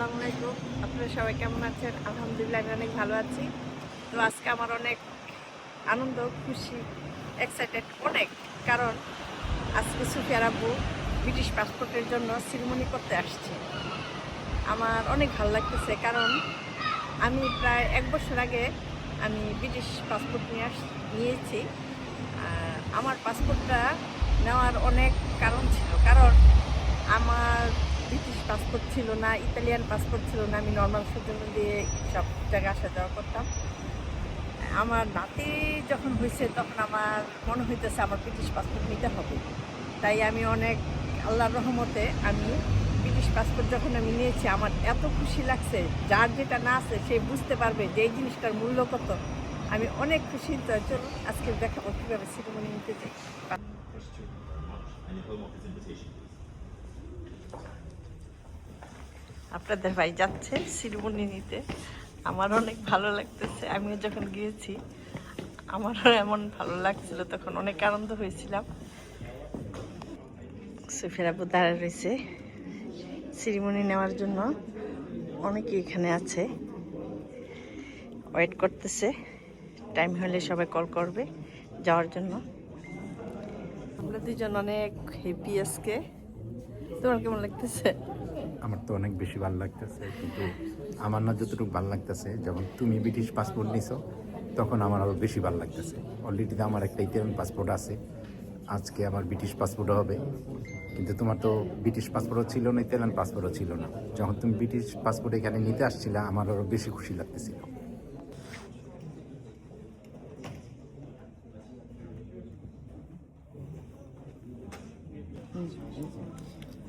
আসসালামু আলাইকুম। আপনারা সবাই কেমন আছেন? আলহামদুলিল্লাহ, আমি অনেক ভালো আছি। তো আজকে আমার অনেক আনন্দ, খুশি এক্সাইটেড অনেক। কারণ আজকে সুফিয়ার আব্বু ব্রিটিশ পাসপোর্টের জন্য সিরিমনি করতে আসছে। আমার অনেক ভালো লাগতেছে, কারণ আমি প্রায় এক বছর আগে আমি ব্রিটিশ পাসপোর্ট নিয়ে আস, নিয়েছি। আমার পাসপোর্টটা নেওয়ার অনেক কারণ ছিল। কারণ আমার ব্রিটিশ পাসপোর্ট ছিল না ইতালিয়ান পাসপোর্ট ছিল না, আমি নর্মাল সৌজন্য দিয়ে সব জায়গায় আসা যাওয়া করতাম। আমার নাতি যখন হয়েছে তখন আমার মনে হইতেছে আমার ব্রিটিশ পাসপোর্ট নিতে হবে। তাই আমি অনেক আল্লাহর রহমতে আমি ব্রিটিশ পাসপোর্ট যখন আমি নিয়েছি, আমার এত খুশি লাগছে, যার যেটা না আছে সে বুঝতে পারবে যে এই জিনিসটার মূল্য কত। আমি অনেক খুশি চলুন আজকে দেখাবো কীভাবে সিরিমনি নিতে চাই আপনাদের ভাই যাচ্ছে সিরিমনি নিতে। আমার অনেক ভালো লাগতেছে, আমিও যখন গিয়েছি, আমারও এমন ভালো লাগছিল, তখন অনেক আনন্দ হয়েছিলাম। সুফির আবু দাঁড়া রয়েছে সিরিমনি নেওয়ার জন্য। অনেকে এখানে আছে। ওয়েট করতেছে, টাইম হলে সবাই কল করবে যাওয়ার জন্য। আমরা দুজন অনেক হ্যাপি আজকে। তোমার কেমন লাগতেছে? আমার তো অনেক বেশি ভালো লাগতেছে, কিন্তু আমার না যতটুকু ভালো লাগতেছে, যখন তুমি ব্রিটিশ পাসপোর্ট নিছো, তখন আমার আরও বেশি ভালো লাগতেছে। অলরেডি তো আমার একটা ইতালিয়ান পাসপোর্ট আছে, আজকে আমার ব্রিটিশ পাসপোর্টও হবে, কিন্তু তোমার তো ব্রিটিশ পাসপোর্টও ছিল না ইতালিয়ান পাসপোর্টও ছিল না। যখন তুমি ব্রিটিশ পাসপোর্ট এখানে নিতে আসছিলে, আমার আরও বেশি খুশি লাগতেছিল।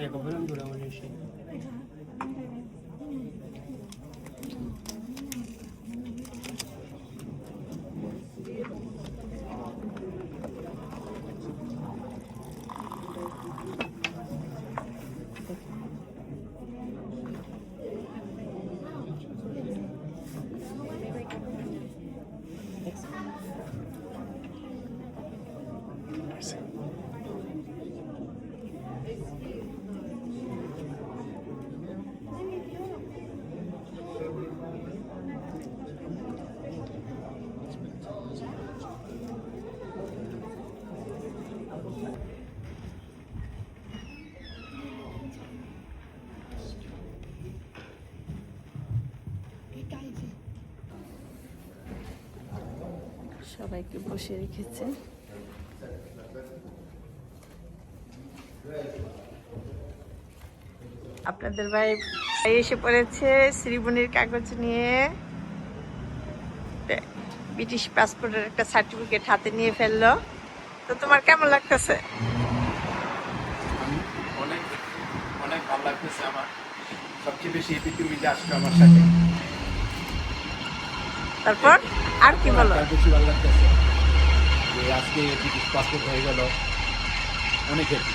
Ayakkabılarım duramıyor şey. সবাইকে বসে রেখেছে। আপনাদের ভাই ভাই এসে পড়েছে শ্রীমণির কাগজ নিয়ে। ব্রিটিশ পাসপোর্টের একটা সার্টিফিকেট হাতে নিয়ে ফেলল। তো তোমার কেমন লাগতেছে? অনেক অনেক আমার। সবচেয়ে বেশি আমার সাথে। তারপর আর কি বলো? বেশি ভালো লাগতেছে। যে আজকে পাসপোর্ট হয়ে গেল অনেক হ্যাপি